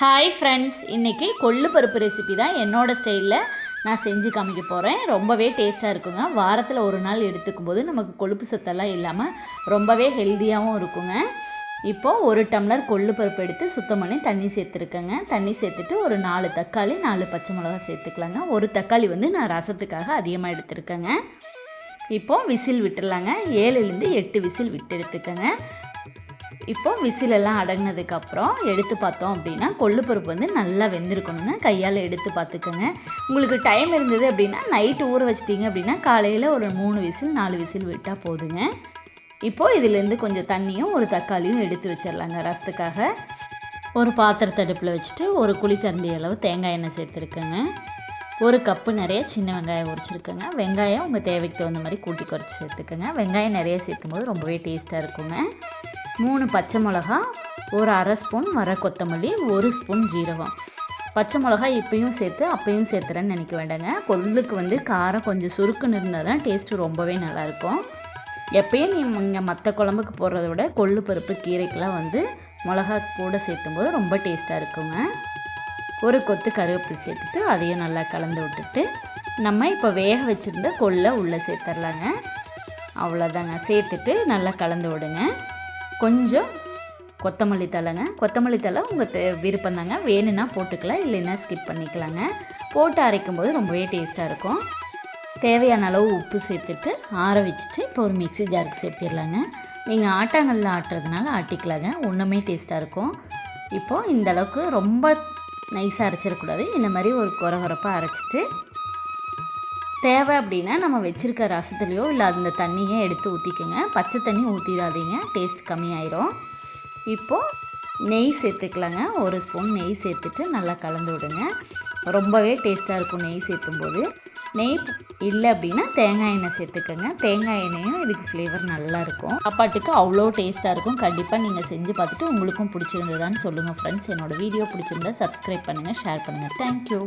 Hi friends இன்றைக்கி கொள்ளு பருப்பு ரெசிபி தான் என்னோடய ஸ்டைலில் நான் செஞ்சு காமிக்க போகிறேன் ரொம்பவே டேஸ்ட்டாக இருக்குங்க. வாரத்தில் ஒரு நாள் எடுத்துக்கும் போது நமக்கு கொழுப்பு சத்தெல்லாம் இல்லாமல் ரொம்பவே ஹெல்த்தியாகவும் இருக்குங்க. இப்போது ஒரு டம்ளர் கொள்ளு பருப்பு எடுத்து சுத்தம் பண்ணி தண்ணி சேர்த்துருக்கேங்க. தண்ணி சேர்த்துட்டு ஒரு நாலு தக்காளி நாலு பச்சை மிளகா சேர்த்துக்கலாங்க. ஒரு தக்காளி வந்து நான் ரசத்துக்காக அதிகமாக எடுத்துருக்கேங்க. இப்போது விசில் விட்டுடலாங்க ஏழுலேருந்து எட்டு விசில் விட்டு எடுத்துக்கோங்க. இப்போ விசிலெல்லாம் அடங்கினதுக்கப்புறம் எடுத்து பார்த்தோம் அப்படின்னா கொள்ளுப்பருப்பு வந்து நல்லா வெந்திருக்கணுங்க கையால் எடுத்து பார்த்துக்கோங்க. உங்களுக்கு டைம் இருந்தது அப்படின்னா நைட்டு ஊற வச்சிட்டிங்க அப்படின்னா காலையில் ஒரு மூணு விசில் நாலு விசில் விட்டால் போதுங்க. இப்போது இதிலேருந்து கொஞ்சம் தண்ணியும் ஒரு தக்காளியும் எடுத்து வச்சிடலாங்க ரசத்துக்காக. ஒரு பாத்திரத்தை அடுப்பில் வச்சுட்டு ஒரு குழிக்கரண்டி அளவு தேங்காய் எண்ணெய் சேர்த்துருக்கேங்க. ஒரு கப்பு நிறைய சின்ன வெங்காயம் உரிச்சிருக்கேங்க. வெங்காயம் உங்கள் தேவைக்கு தகுந்த மாதிரி கூட்டி குறைச்சி சேர்த்துக்கோங்க. வெங்காயம் நிறைய சேர்த்தும் போது ரொம்பவே டேஸ்ட்டாக இருக்குங்க. மூணு பச்சை மிளகா ஒரு அரை ஸ்பூன் வர கொத்தமல்லி ஒரு ஸ்பூன் ஜீரகம். பச்சை மிளகா இப்பையும் சேர்த்து அப்பையும் சேர்த்துறேன்னு நினைக்க வேண்டாங்க. கொல்லுக்கு வந்து காரம் கொஞ்சம் சுருக்குன்னு இருந்தால் தான் டேஸ்ட்டு ரொம்பவே நல்லாயிருக்கும். எப்பயும் நீங்கள் மற்ற குழம்புக்கு போடுறத விட கொள்ளு பருப்பு கீரைக்கெலாம் வந்து மிளகா கூட சேர்த்தும் போது ரொம்ப டேஸ்ட்டாக இருக்குங்க. ஒரு கொத்து கருவேப்பிலை சேர்த்துட்டு அதையும் நல்லா கலந்து விட்டுட்டு நம்ம இப்போ வேக வச்சுருந்த கொள்ளை உள்ளே சேர்த்துர்லாங்க அவ்வளோதாங்க சேர்த்துட்டு நல்லா கலந்து விடுங்க. கொஞ்சம் கொத்தமல்லி தலைங்க கொத்தமல்லி தலை உங்கள் தே விருப்பம் தாங்க வேணும்னா போட்டுக்கலாம் இல்லைன்னா ஸ்கிப் பண்ணிக்கலாங்க. போட்டு அரைக்கும் போது ரொம்பவே டேஸ்ட்டாக இருக்கும். தேவையான அளவு உப்பு சேர்த்துட்டு ஆற வச்சுட்டு இப்போ ஒரு மிக்ஸி ஜாருக்கு சேர்த்திடலாங்க. நீங்கள் ஆட்டாங்கல்ல ஆட்டுறதுனால ஆட்டிக்கலாங்க. ஒன்றுமே டேஸ்ட்டாக இருக்கும். இப்போது இந்த அளவுக்கு ரொம்ப நைஸாக அரைச்சிடக்கூடாது. இந்த மாதிரி ஒரு குறை குறப்பாக அரைச்சிட்டு தேவை அப்படின்னா நம்ம வச்சுருக்க ரசத்துலேயோ இல்லை அந்த தண்ணியே எடுத்து ஊற்றிக்கோங்க பச்சை தண்ணி ஊற்றிடாதீங்க டேஸ்ட் கம்மியாயிரும். இப்போது நெய் சேர்த்துக்கலாங்க. ஒரு ஸ்பூன் நெய் சேர்த்துட்டு நல்லா கலந்து விடுங்க. ரொம்பவே டேஸ்ட்டாக இருக்கும் நெய் சேர்த்தும்போது நெய் இல்லை அப்படின்னா தேங்காய் எண்ணெய் சேர்த்துக்கோங்க. தேங்காய் எண்ணெயும் இதுக்கு ஃப்ளேவர் நல்லாயிருக்கும் சாப்பாட்டுக்கு அவ்வளோ டேஸ்ட்டாக இருக்கும். கண்டிப்பாக நீங்கள் செஞ்சு பார்த்துட்டு உங்களுக்கும் பிடிச்சிருந்ததான்னு சொல்லுங்கள் ஃப்ரெண்ட்ஸ் என்னோடய வீடியோ பிடிச்சிருந்தா சப்ஸ்கிரைப் பண்ணுங்கள் ஷேர் பண்ணுங்கள் தேங்க்யூ